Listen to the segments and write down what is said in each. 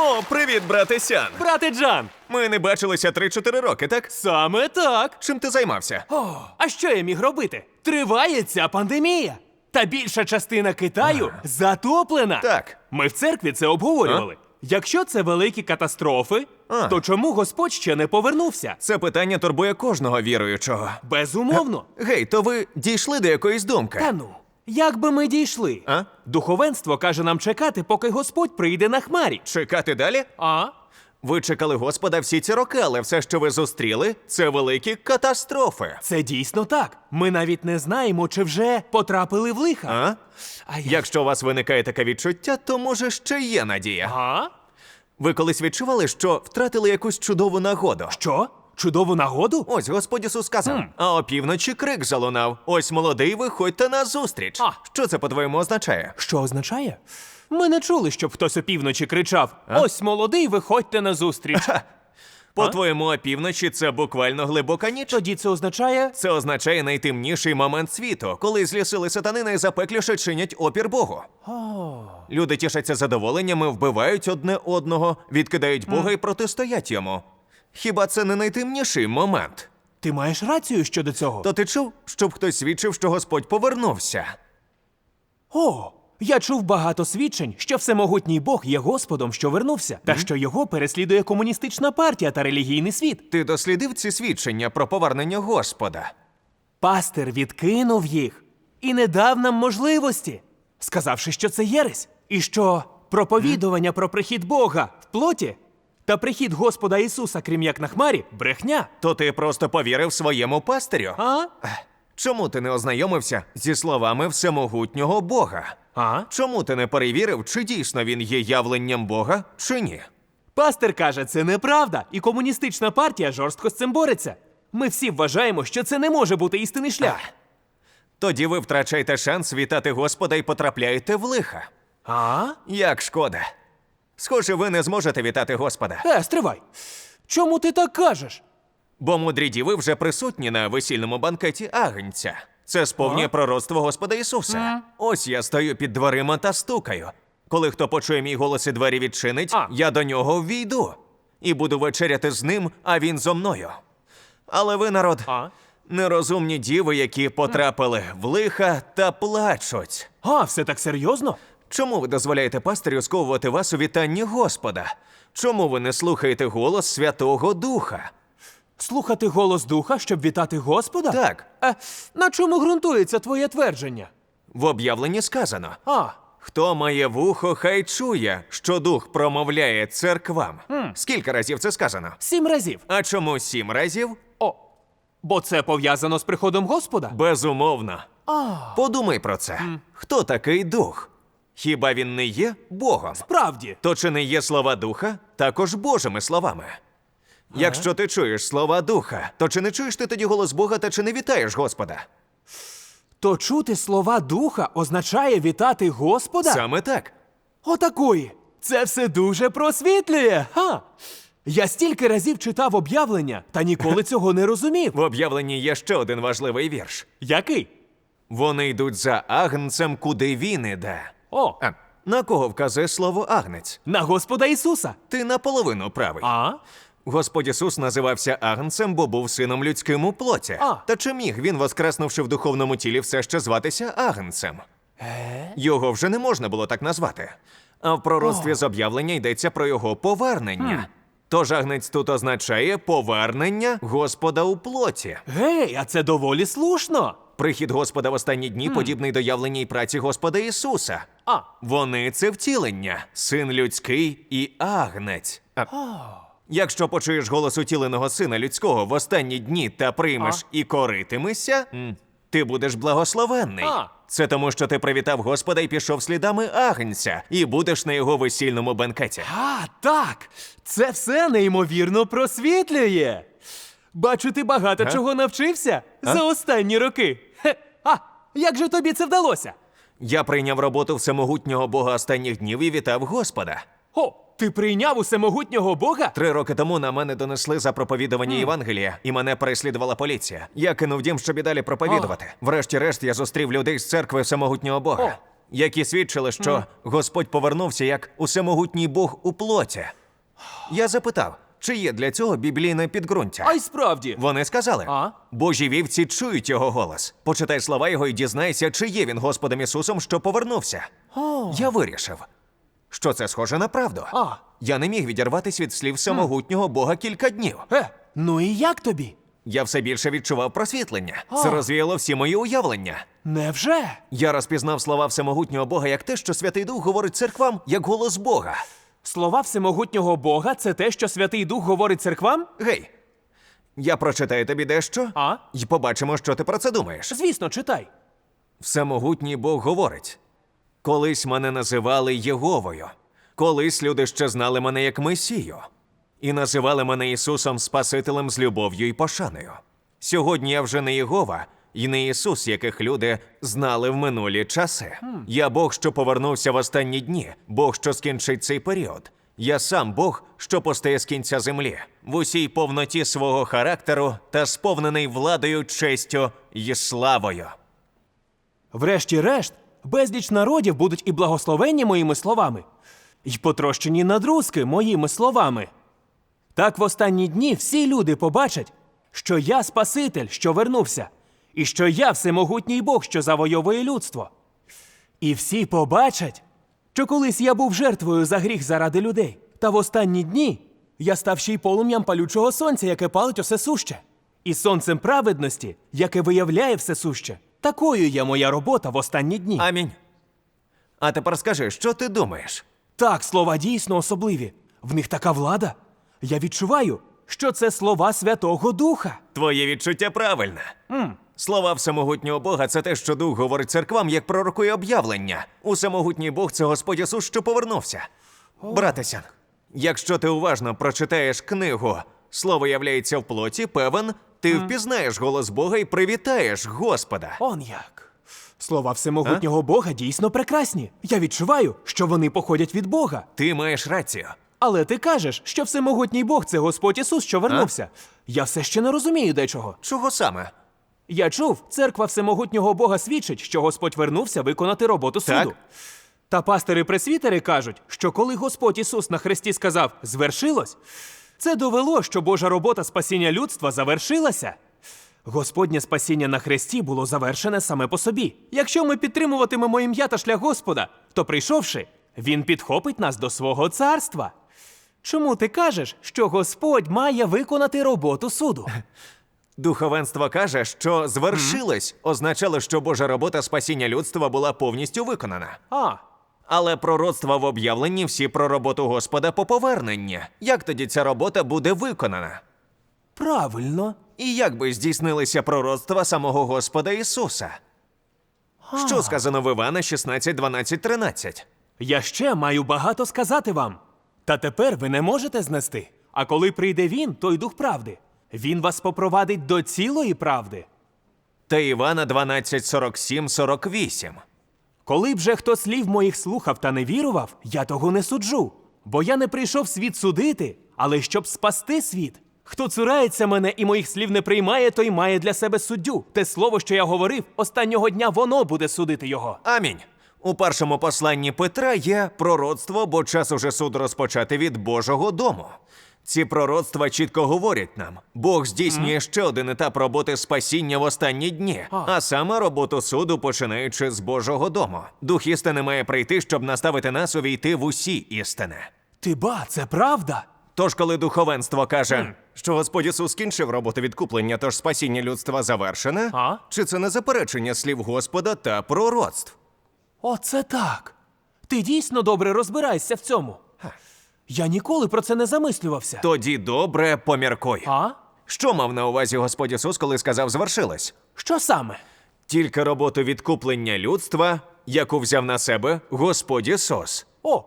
О, привіт, брате Сян. Брате Джан, Ми не бачилися 3-4 роки, так? саме так. Чим ти займався? О, а що я міг робити? Триває ця пандемія. Та більша частина Китаю затоплена. Так. Ми в церкві це обговорювали. Якщо це великі катастрофи, А. то чому Господь ще не повернувся? Це питання турбує кожного віруючого. Безумовно. Гей, то ви дійшли до якоїсь думки? Та ну, як би ми дійшли? А? Духовенство каже нам чекати, поки Господь прийде на хмарі. Чекати далі? А? Ви чекали Господа всі ці роки, але все, що ви зустріли, це великі катастрофи. Це дійсно так. Ми навіть не знаємо, чи вже потрапили в лиха. А? А я... Якщо у вас виникає таке відчуття, то може ще є надія. А? Ви колись відчували, що втратили якусь чудову нагоду? Що? Чудову нагоду? Ось Господь Ісус сказав, а опівночі крик залунав. Ось молодий, виходьте на зустріч. А. Що це по-твоєму означає? Що означає? Ми не чули, щоб хтось опівночі кричав: Ось молодий, виходьте на зустріч. По-твоєму, опівночі це буквально глибока ніч. Тоді це означає. Це означає найтемніший момент світу, коли злі сили сатани найзапекліше чинять опір Богу. Люди тішаться задоволеннями, вбивають одне одного, відкидають Бога і протистоять йому. Хіба це не найтемніший момент? Ти маєш рацію щодо цього. То ти чув, щоб хтось свідчив, що Господь повернувся? О, я чув багато свідчень, що всемогутній Бог є Господом, що вернувся, та що його переслідує комуністична партія та релігійний світ. Ти дослідив ці свідчення про повернення Господа? Пастир відкинув їх і не дав нам можливості, сказавши, що це єресь, і що проповідування про прихід Бога в плоті та прихід Господа Ісуса, крім як на хмарі, брехня. То ти просто повірив своєму пастирю? А? Чому ти не ознайомився зі словами всемогутнього Бога? А? Чому ти не перевірив, чи дійсно він є явленням Бога, чи ні? Пастир каже, це неправда, і комуністична партія жорстко з цим бореться. Ми всі вважаємо, що це не може бути істинний шлях. Тоді ви втрачаєте шанс вітати Господа і потрапляєте в лиха. А? Як шкода. Схоже, ви не зможете вітати Господа, Е, стривай. Чому ти так кажеш? бо мудрі діви вже присутні на весільному банкеті Агнця. Це сповнює пророцтво Господа Ісуса. Ось я стою під дверима та стукаю. Коли хто почує мій голос і двері відчинить, А. я до нього ввійду і буду вечеряти з ним, а він зо мною. Але ви, народ, А? нерозумні діви, які потрапили в лиха та плачуть. А, все так серйозно? Чому ви дозволяєте пастирю сковувати вас у вітанні Господа? Чому ви не слухаєте голос Святого Духа? Слухати голос духа, щоб вітати Господа? Так, Е, на чому ґрунтується твоє твердження? в об'явленні сказано: А, хто має вухо, хай чує, що дух промовляє церквам. Скільки разів це сказано? сім разів. А чому сім разів? О, бо це пов'язано з приходом Господа. Безумовно. А, Подумай про це. Хто такий дух? Хіба він не є Богом? правді. То чи не є слова духа також Божими словами? Якщо ти чуєш слова духа, то чи не чуєш ти тоді голос Бога та чи не вітаєш Господа? То чути слова духа означає вітати Господа? Саме так. Отакої. Це все дуже просвітлює. Ха. Я стільки разів читав об'явлення та ніколи цього не розумів. В об'явленні є ще один важливий вірш. Який? Вони йдуть за агнцем, куди він іде. О, А, на кого вказує слово агнець? на Господа Ісуса. Ти наполовину правий. А? Господь Ісус називався агнцем, бо був сином людським у плоті. А. Та чи міг він, воскреснувши в духовному тілі, все ще зватися агнцем? Е? Його вже не можна було так назвати. А в пророцтві з об'явлення йдеться про його повернення. Тож агнець тут означає повернення Господа у плоті. Гей, а це доволі слушно. Прихід Господа в останні дні подібний до явлення і праці Господа Ісуса. А, Вони це втілення, син людський і агнець. А, Якщо почуєш голос утіленого сина людського в останні дні та приймеш і коритимешся, м, ти будеш благословенний. А. Це тому, що ти привітав Господа і пішов слідами агнця, і будеш на його весільному бенкеті. а, так. Це все неймовірно просвітлює. Бачу, ти багато Га? чого навчився за останні роки. Хе. А, як же тобі це вдалося? Я прийняв роботу всемогутнього Бога останніх днів і вітав Господа. О, ти прийняв усемогутнього Бога? Три роки тому на мене донесли за проповідування Євангелія, і мене переслідувала поліція. Я кинув дім, щоб і далі проповідувати. Врешті-решт я зустрів людей з церкви самогутнього Бога. які свідчили, що Господь повернувся як усемогутній Бог у плоті. Я запитав, чи є для цього біблійне підґрунтя. А й справді. Вони сказали: А? Божі вівці чують його голос. Почитай слова його і дізнайся, чи є він Господом Ісусом, що повернувся. Я вирішив, що це схоже на правду. А. Я не міг відірватися від слів самогутнього Бога кілька днів. Е, ну і як тобі? Я все більше відчував просвітлення. Це розвіяло всі мої уявлення. Невже? Я розпізнав слова всемогутнього Бога як те, що Святий Дух говорить церквам як голос Бога. Слова всемогутнього Бога це те, що Святий Дух говорить церквам? Гей, я прочитаю тобі дещо А? і побачимо, що ти про це думаєш. Звісно, читай. Всемогутній Бог говорить: колись мене називали Єговою, колись люди ще знали мене як Месію, і називали мене Ісусом Спасителем з любов'ю і пошаною. Сьогодні я вже не Єгова і не Ісус, яких люди знали в минулі часи. Я Бог, що повернувся в останні дні, Бог, що скінчить цей період. Я сам Бог, що постає з кінця землі, в усій повноті свого характеру та сповнений владою, честю і славою. Врешті-решт, безліч народів будуть і благословенні моїми словами, і потрощені надрузки моїми словами. Так в останні дні всі люди побачать, що я Спаситель, що вернувся, і що я всемогутній Бог, що завойовує людство. І всі побачать, що колись я був жертвою за гріх заради людей, та в останні дні я став ще й полум'ям палючого сонця, яке палить усе суще, і сонцем праведності, яке виявляє все суще. Такою є моя робота в останні дні. Амінь. А тепер скажи, що ти думаєш? Так, слова дійсно особливі. В них така влада. Я відчуваю, що це слова Святого Духа. Твоє відчуття правильне. Слова всемогутнього Бога це те, що Дух говорить церквам, як пророкує об'явлення. Усемогутній Бог це Господь Ісус, що повернувся. Братися, якщо ти уважно прочитаєш книгу Слово являється в плоті, певен, ти впізнаєш голос Бога і привітаєш Господа. Он як. Слова всемогутнього Бога дійсно прекрасні. Я відчуваю, що вони походять від Бога. Ти маєш рацію. Але ти кажеш, що всемогутній Бог це Господь Ісус, що вернувся. Я все ще не розумію дечого. Чого саме? Я чув, церква всемогутнього Бога свідчить, що Господь вернувся виконати роботу Так. суду. Та пастори пресвітери кажуть, що коли Господь Ісус на хресті сказав звершилось, це довело, що Божа робота спасіння людства завершилася. Господнє спасіння на хресті було завершене саме по собі. Якщо ми підтримуватимемо ім'я та шлях Господа, то прийшовши, Він підхопить нас до свого царства. Чому ти кажеш, що Господь має виконати роботу суду? Духовенство каже, що звершилось означало, що Божа робота спасіння людства була повністю виконана. А, Але пророцтва в об'явленні всі про роботу Господа по поверненні. Як тоді ця робота буде виконана? правильно. І як би здійснилися пророцтва самого Господа Ісуса? Що сказано в Івана 16, 12, 13? Я ще маю багато сказати вам. Та тепер ви не можете знести. А коли прийде він, той дух правди. Він вас попровадить до цілої правди. Та Івана 12, 47, 48. Коли б же хто слів моїх слухав та не вірував, я того не суджу. Бо я не прийшов світ судити, але щоб спасти світ. Хто цурається мене і моїх слів не приймає, той має для себе суддю. Те слово, що я говорив, останнього дня воно буде судити його. Амінь. У першому посланні Петра є пророцтво, бо час уже суд розпочати від Божого дому. Ці пророцтва чітко говорять нам: Бог здійснює ще один етап роботи спасіння в останні дні, а саме роботу суду, починаючи з Божого дому. Дух істини має прийти, щоб наставити нас увійти в усі істини. Ти ба, це правда? Тож, коли духовенство каже, що Господь Ісус скінчив роботу відкуплення, тож спасіння людства завершене, А? чи це не заперечення слів Господа та пророцтв? Оце так. Ти дійсно добре розбираєшся в цьому. Я ніколи про це не замислювався. Тоді добре поміркуй. А? Що мав на увазі Господь Ісус, коли сказав звершилось? Що саме? Тільки роботу відкуплення людства, яку взяв на себе Господь Ісус. О,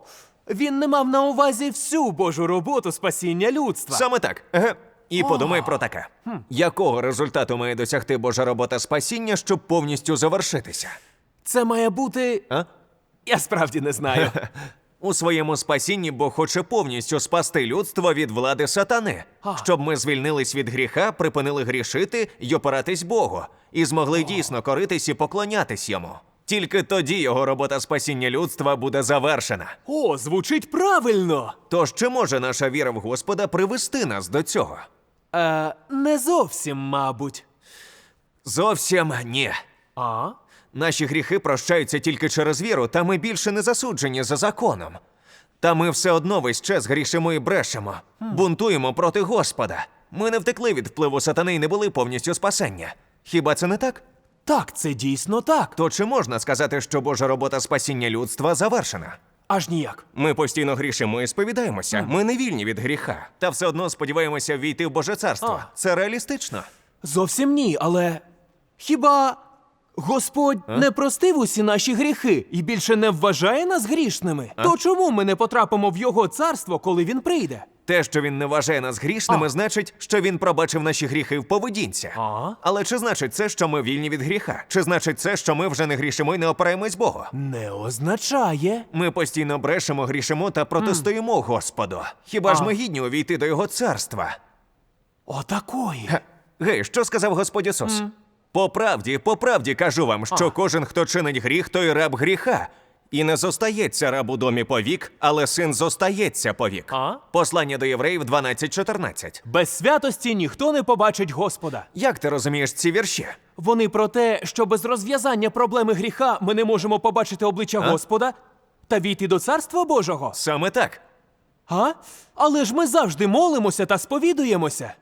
він не мав на увазі всю Божу роботу спасіння людства. Саме так. Еге. І подумай про таке: якого результату має досягти Божа робота спасіння, щоб повністю завершитися? Це має бути. А? Я справді не знаю. У своєму спасінні Бог хоче повністю спасти людство від влади сатани, щоб ми звільнились від гріха, припинили грішити й опиратись Богу, і змогли дійсно коритись і поклонятись йому. Тільки тоді його робота спасіння людства буде завершена. О, звучить правильно. Тож чи може наша віра в Господа привести нас до цього? Е, не зовсім, мабуть. Зовсім ні. А? Наші гріхи прощаються тільки через віру, та ми більше не засуджені за законом. Та ми все одно весь час грішимо і брешемо, бунтуємо проти Господа. Ми не втекли від впливу сатани і не були повністю спасення. Хіба це не так? Так, це дійсно так. То чи можна сказати, що Божа робота спасіння людства завершена? Аж ніяк. Ми постійно грішимо і сповідаємося. Ми не вільні від гріха. Та все одно сподіваємося ввійти в Боже царство. А. Це реалістично. Зовсім ні, але хіба Господь не простив усі наші гріхи і більше не вважає нас грішними? То чому ми не потрапимо в його царство, коли він прийде? Те, що він не вважає нас грішними, А. значить, що він пробачив наші гріхи в поведінці. А? Але чи значить це, що ми вільні від гріха? Чи значить це, що ми вже не грішимо і не опираємось Богу? Не означає. Ми постійно брешемо, грішимо та протистоїмо Господу. Хіба ж ми гідні увійти до його царства? Отакої. Гей, що сказав Господь Ісус? По правді, по правді кажу вам, що кожен, хто чинить гріх, той раб гріха. І не зостається раб у домі повік, але син зостається повік. А? Послання до євреїв 12.14. Без святості ніхто не побачить Господа. Як ти розумієш ці вірші? Вони про те, що без розв'язання проблеми гріха ми не можемо побачити обличчя Господа та війти до царства Божого. Саме так. А? Але ж ми завжди молимося та сповідуємося.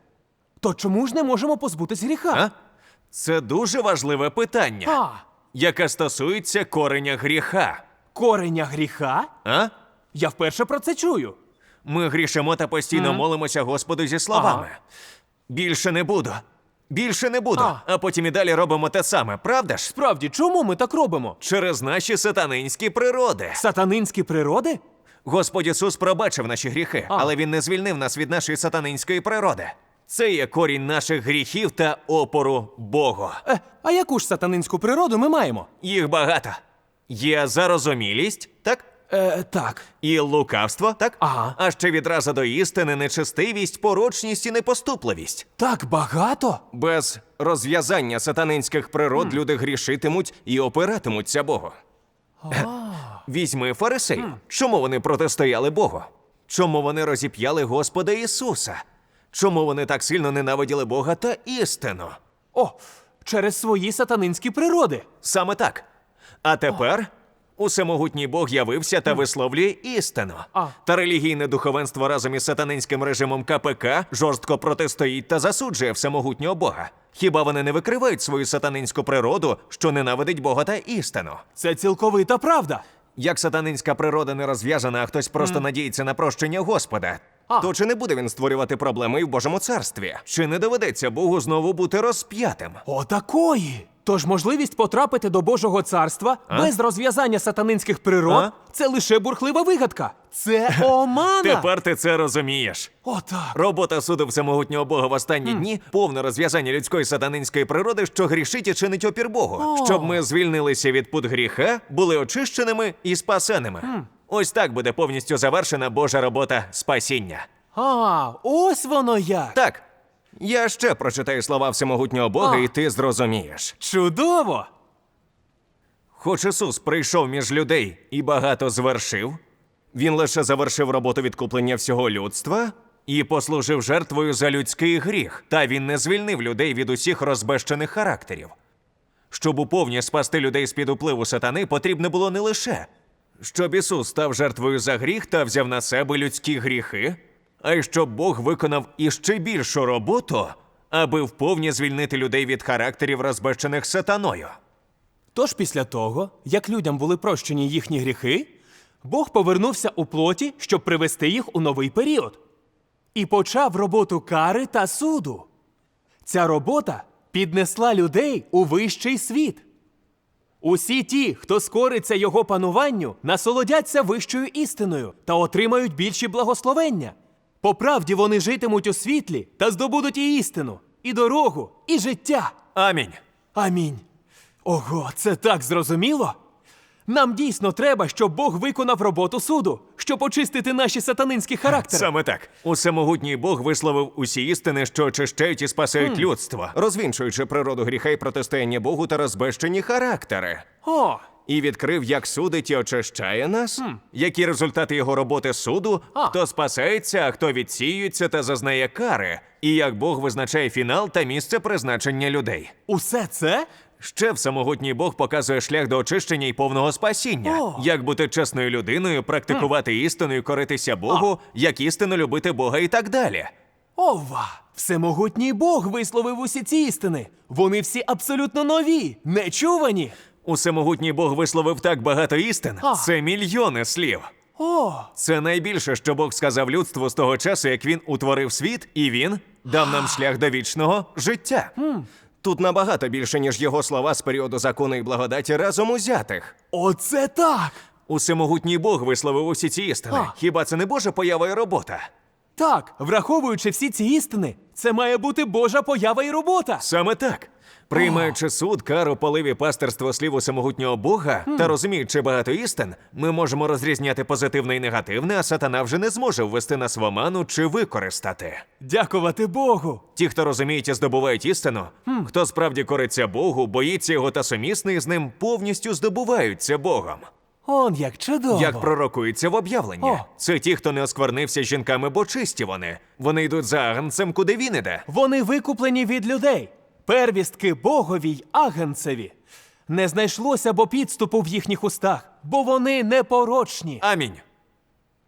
То чому ж не можемо позбутись гріха? А? Це дуже важливе питання, А, яке стосується кореня гріха. кореня гріха? А? Я вперше про це чую. Ми грішимо та постійно молимося Господу зі словами. Більше не буду. Більше не буду. А. А потім і далі робимо те саме, правда ж? Справді, чому ми так робимо? Через наші сатанинські природи. Сатанинські природи? Господь Ісус пробачив наші гріхи, А. але Він не звільнив нас від нашої сатанинської природи. Це є корінь наших гріхів та опору Богу. Е, а яку ж сатанинську природу ми маємо? Їх багато. Є зарозумілість, так? Е, так. І лукавство, так? Ага. А ще відразу до істини нечестивість, порочність і непоступливість. Так багато? Без розв'язання сатанинських природ люди грішитимуть і опиратимуться Богу. Візьми фарисеїв. Чому вони протистояли Богу? Чому вони розіп'яли Господа Ісуса? Чому вони так сильно ненавиділи Бога та істину? О, через свої сатанинські природи. Саме так. А тепер усемогутній Бог явився та висловлює істину. А. Та релігійне духовенство разом із сатанинським режимом КПК жорстко протистоїть та засуджує всемогутнього Бога. Хіба вони не викривають свою сатанинську природу, що ненавидить Бога та істину? Це цілковита правда. Як сатанинська природа не розв'язана, а хтось просто надіється на прощення Господа, А. то чи не буде він створювати проблеми і в Божому царстві? Чи не доведеться Богу знову бути розп'ятим? Отакої. Тож можливість потрапити до Божого царства без розв'язання сатанинських природ А? це лише бурхлива вигадка. Це омана. Тепер ти це розумієш. Отак. Робота суду всемогутнього Бога в останні дні повне розв'язання людської сатанинської природи, що грішить і чинить опір Богу, О. щоб ми звільнилися від пут гріха, були очищеними і спасеними. Ось так буде повністю завершена Божа робота спасіння. А, ось воно як. Так, я ще прочитаю слова всемогутнього Бога, А. і ти зрозумієш. Чудово. Хоч Ісус прийшов між людей і багато звершив, Він лише завершив роботу відкуплення всього людства і послужив жертвою за людський гріх, та він не звільнив людей від усіх розбещених характерів. Щоб уповні спасти людей з-під впливу сатани, потрібно було не лише, щоб Ісус став жертвою за гріх та взяв на себе людські гріхи, а й щоб Бог виконав іще більшу роботу, аби вповні звільнити людей від характерів, розбещених сатаною. Тож після того, як людям були прощені їхні гріхи, Бог повернувся у плоті, щоб привести їх у новий період. І почав роботу кари та суду. Ця робота піднесла людей у вищий світ. Усі ті, хто скориться його пануванню, насолодяться вищою істиною та отримають більші благословення. По правді вони житимуть у світлі та здобудуть і істину, і дорогу, і життя. Амінь. Амінь. Ого, це так зрозуміло. Нам дійсно треба, щоб Бог виконав роботу суду, щоб очистити наші сатанинські характери. Саме так. Усемогутній Бог висловив усі істини, що очищають і спасають людство, розвінчуючи природу гріха і протистояння Богу та розбещені характери. О, і відкрив, як судить і очищає нас, які результати його роботи суду, А. хто спасається, а хто відсіюється та зазнає кари, і як Бог визначає фінал та місце призначення людей. Усе це? Ще всемогутній Бог показує шлях до очищення і повного спасіння, О. як бути чесною людиною, практикувати істину і коритися Богу, як істинно любити Бога і так далі. Ова! Всемогутній Бог висловив усі ці істини. Вони всі абсолютно нові, нечувані. Усемогутній Бог висловив так багато істин. А. Це мільйони слів. О, Це найбільше, що Бог сказав людству з того часу, як він утворив світ, і він дав нам шлях до вічного життя. Тут набагато більше, ніж його слова з періоду закону і благодаті разом узятих. оце так! Усемогутній Бог висловив усі ці істини. А. Хіба це не Божа поява і робота? Так, враховуючи всі ці істини, це має бути Божа поява і робота. Саме так. Приймаючи суд, кару, полив і пастирство слів усемогутнього Бога та розуміючи багато істин, ми можемо розрізняти позитивне і негативне, а сатана вже не зможе ввести нас в оману чи використати. Дякувати Богу. Ті, хто розуміють і здобувають істину, хто справді кориться Богу, боїться його та сумісний з ним, повністю здобуваються Богом. Он як чудово. Як пророкується в об'явленні. О. Це ті, хто не осквернився жінками, бо чисті вони. Вони йдуть за агнцем, куди він іде. Вони викуплені від людей, первістки Богові й агенцеві. Не знайшлося бо підступу в їхніх устах, бо вони непорочні. Амінь.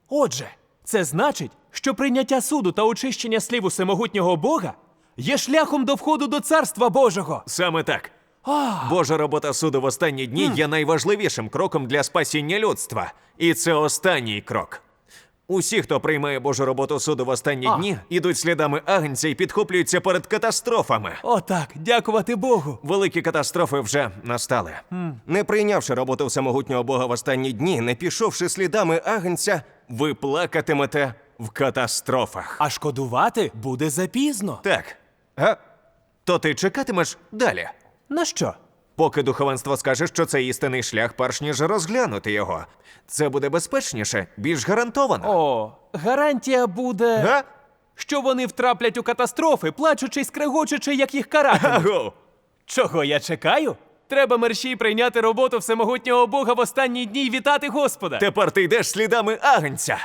Отже, це значить, що прийняття суду та очищення слів усемогутнього Бога є шляхом до входу до Царства Божого. Саме так. А, Божа робота суду в останні дні є найважливішим кроком для спасіння людства. І це останній крок. Усі, хто приймає Божу роботу суду в останні А. дні, ідуть слідами агнця і підхоплюються перед катастрофами. отак, дякувати Богу. Великі катастрофи вже настали. Не прийнявши роботу всемогутнього Бога в останні дні, не пішовши слідами агнця, ви плакатимете в катастрофах. А шкодувати буде запізно. Так. А? То ти чекатимеш далі. На що? Поки духовенство скаже, що це істинний шлях, перш ніж розглянути його. Це буде безпечніше, більш гарантовано. О, гарантія буде, Га? що вони втраплять у катастрофи, плачучи й скрегочучи, як їх каратимуть. Агу! Чого я чекаю? Треба мерщій прийняти роботу всемогутнього Бога в останні дні й вітати Господа. Тепер ти йдеш слідами агнця.